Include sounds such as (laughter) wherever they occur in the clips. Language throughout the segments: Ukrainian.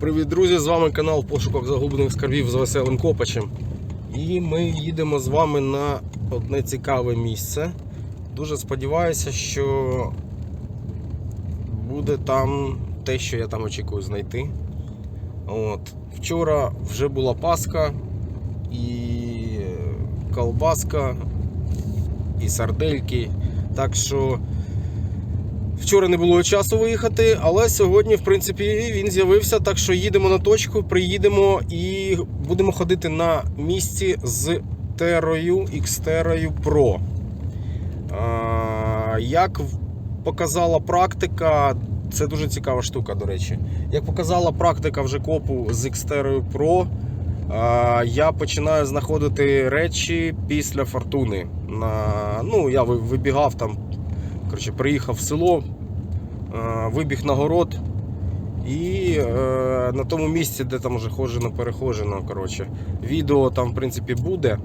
Привіт, друзі! З вами канал Пошукок загублених скарбів з веселим копачем. І ми їдемо з вами на одне цікаве місце. Дуже сподіваюся, що буде там те, що я там очікую знайти. От. Вчора вже була Пасха і колбаска, і сардельки. Так що Вчора не було часу виїхати, але сьогодні, в принципі, він з'явився. Так що їдемо на точку, приїдемо і будемо ходити на місці з Терою Xterою Pro. А, Як показала практика, це дуже цікава штука, до речі. Як показала практика вже копу з Xterою Pro, а, я починаю знаходити речі після фортуни. На, ну, я вибігав там Коротше, приїхав в село, вибіг на город і е, на тому місці, де там вже ходжено, перехожено. Коротше, відео там, в принципі, буде.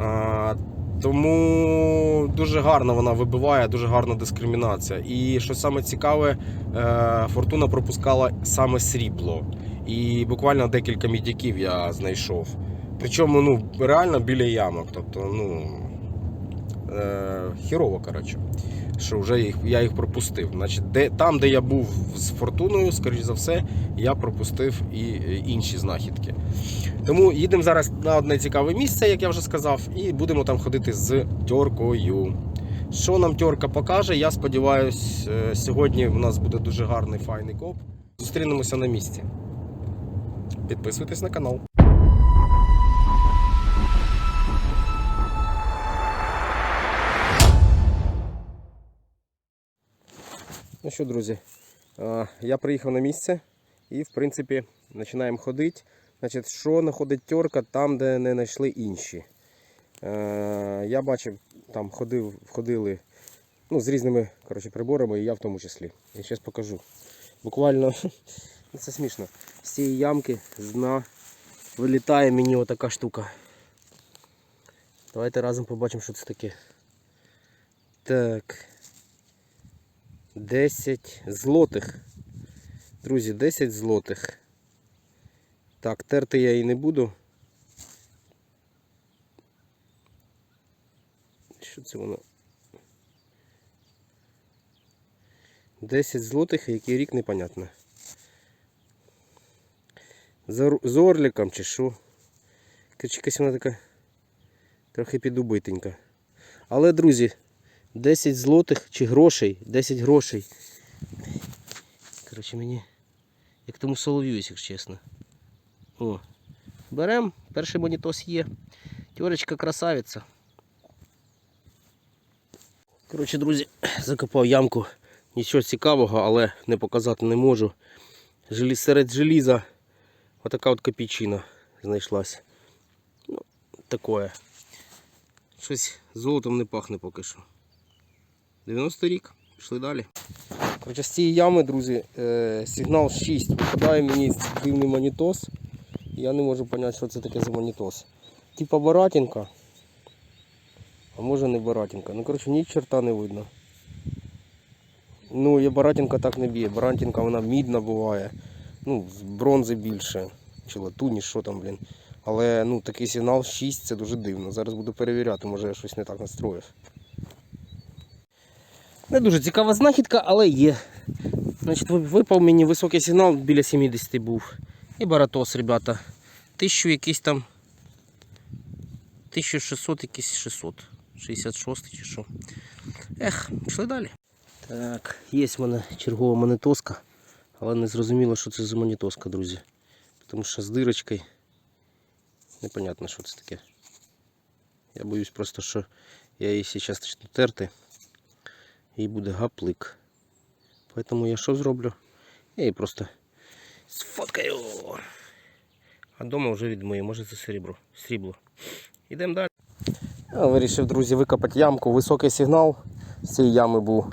Е, тому дуже гарно вона вибиває, дуже гарна дискримінація. І що саме цікаве, е, фортуна пропускала саме срібло. І буквально декілька мідяків я знайшов. Причому ну, реально біля ямок. Тобто, ну, е, хірово, коротше що вже їх, я їх пропустив. Значить, де, там, де я був з фортуною, скоріш за все, я пропустив і е, інші знахідки. Тому їдемо зараз на одне цікаве місце, як я вже сказав, і будемо там ходити з тьоркою. Що нам тьорка покаже, я сподіваюся, сьогодні у нас буде дуже гарний файний коп. Зустрінемося на місці. Підписуйтесь на канал. Ну що, друзі, я приїхав на місце і, в принципі, починаємо ходити. Значить, що знаходить терка там, де не знайшли інші. Е, Я бачив, там ходив, ходили ну, з різними коротше, приборами, і я в тому числі. Я зараз покажу. Буквально (laughs) ну, це смішно. З цієї ямки з дна вилітає мені отака штука. Давайте разом побачимо, що це таке. Так. 10 злотих. Друзі, 10 злотих. Так, терти я і не буду. Що це воно? 10 злотих, який рік непонятно. З орликом чи що. Короче, якась вона така трохи підубитенька. Але, друзі, 10 злотих чи грошей, 10 грошей. Коротше, мені як тому солов'юсь, якщо чесно. О, берем, перший монітос є. Тьорочка красавиця. Коротше, друзі, закопав ямку. Нічого цікавого, але не показати не можу. Серед желіза отака от копійчина знайшлась. Ну, такое. Щось золотом не пахне поки що. 90 рік, пішли далі. Коротше, з цієї ями, друзі, е, сигнал 6 випадає мені дивний монітос. Я не можу зрозуміти, що це таке за монітос. Типа баратінка. А може не баратінка. Ну коротше ні чорта не видно. Ну, я баратінка так не б'є. Баратінка вона мідна буває. Ну, з бронзи більше. Чи латуні, що там, блін. Але ну, такий сигнал 6 це дуже дивно. Зараз буду перевіряти, може я щось не так настроїв. Не дуже цікава знахідка, але є. Значить, випав мені високий сигнал, біля 70 був. І баратос, ребята. Тисячу якийсь там. 1600 якийсь 600. 66 чи що. Ех, пішли далі. Так, є в мене чергова монетоска, але не зрозуміло, що це за монетоска, друзі. Тому що з дирочкою. Непонятно, що це таке. Я боюсь просто, що я її зараз почну терти і буде гаплик. Поэтому я що зроблю? Я її просто сфоткаю. А вдома вже відмию, може це серебро. срібло. Ідемо далі. Я вирішив, друзі, викопати ямку. Високий сигнал з цієї ями був.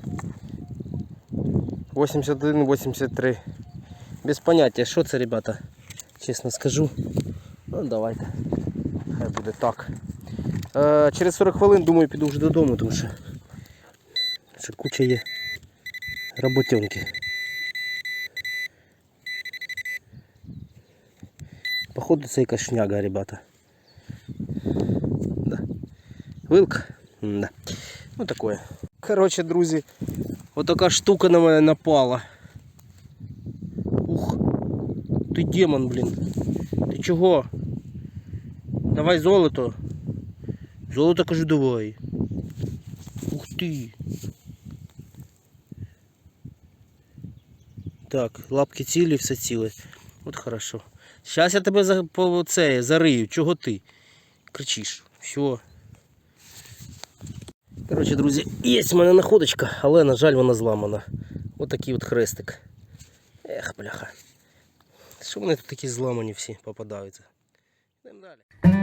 81-83. Без поняття, що це, ребята, чесно скажу. Ну давайте. Хай буде так. Е, через 40 хвилин, думаю, піду вже додому, тому що Ще куча є роботенки. Походу це якась шняга, ребята. Да. Вилка? Да. Ну такое. Короче, друзі, отака штука на мене напала. Ух. Ти демон, блін. Ти чого? Давай золото. Золото кажу, давай. Ух ти. Так, лапки цілі, все ціле. От хорошо. Зараз я тебе за, по, це, зарию. Чого ти? Кричиш. Все. Коротше, друзі, є в мене находочка, але, на жаль, вона зламана. Ось такий от хрестик. Ех, бляха. Що вони тут такі зламані всі попадаються? Йдемо далі.